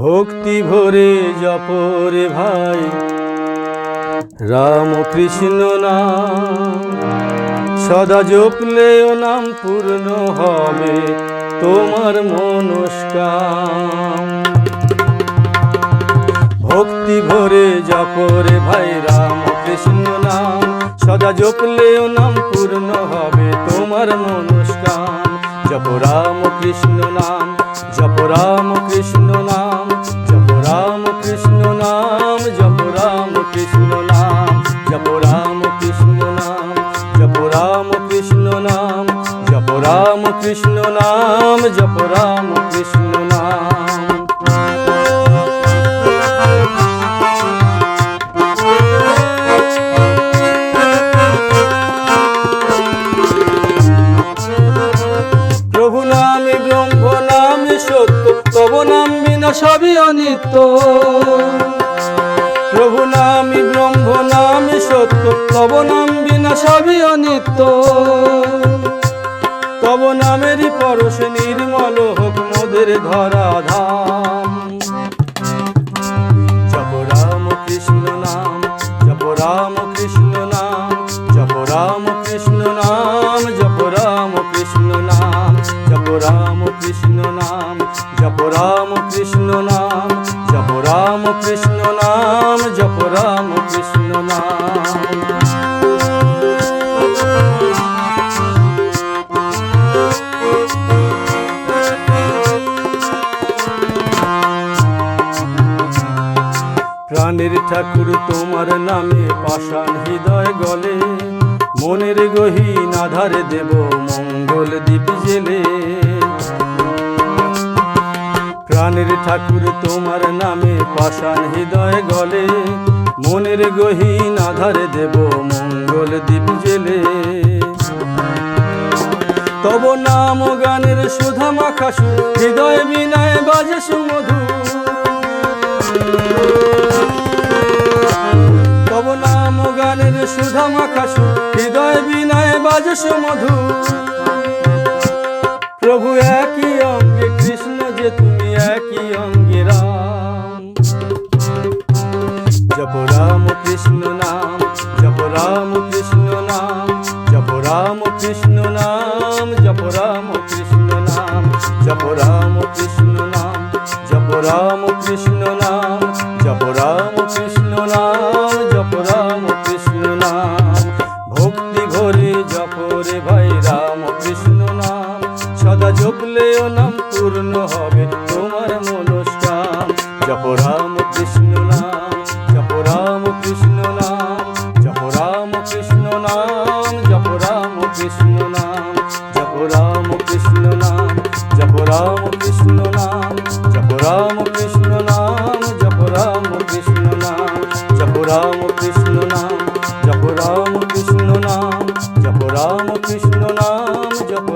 ভক্তি ভরে জপরে ভাই। রাম কৃষ্ণ নাম, সদা জপলেও নাম পূর্ণ হবে তোমার মনস্কাম। ভক্তি ভরে জপরে ভাই, রাম কৃষ্ণ নাম, সদা জপলেও নাম পূর্ণ হবে তোমার মনস্কাম। জপ রাম কৃষ্ণ নাম, জপ রাম কৃষ্ণ নাম। কৃষ্ণ নাম জপ রাম কৃষ্ণ নাম জপ রাম কৃষ্ণ নাম জপ রাম কৃষ্ণ নাম জপ রাম কৃষ্ণ নাম সবই অনিত্য। ব্রহ্ম নামে সত্য, তব নাম বিনা সবই অনিত্য। তব নামেরই পরশ নির্মল হোক মোদের ধরা ধাম জপ রাম কৃষ্ণ নাম, জপ রাম কৃষ্ণ নাম, জপ রাম কৃষ্ণ নাম, জপ রাম কৃষ্ণ নাম, জপ রাম কৃষ্ণ নাম, জপ রাম কৃষ্ণ নাম, জপ রাম কৃষ্ণ প্রাণের ঠাকুর তোমার নামে পাষাণ হৃদয় গলে। মনের গহীন আধারে দেব মঙ্গল দ্বীপ জেলে। প্রাণের ঠাকুর তোমার নামে পাষাণ হৃদয় গলে। মনের গহীন আধারে দেব মঙ্গল দ্বীপ জেলে। তব নাম গানের সুধা মাখাসু, হৃদয় বিনয় বাজে সুমধু। সুধা মাখাসু, হৃদয় বিনয় বাজে সুমধু প্রভু একই অঙ্গে, কৃষ্ণ যে তুমি একই অঙ্গে রাম। জপ রাম কৃষ্ণ নাম, জপ রাম কৃষ্ণ নাম, জপ রাম কৃষ্ণ নাম, জপ রাম কৃষ্ণ নাম, জপ রাম কৃষ্ণ নাম, জপ রাম কৃষ্ণ নাম ভক্তি ভরে জপরে ভাই রাম কৃষ্ণ নাম। সদা জপলেও নাম পূর্ণ হবে তোমার মনস্কাম। জপ কৃষ্ণ নাম জপ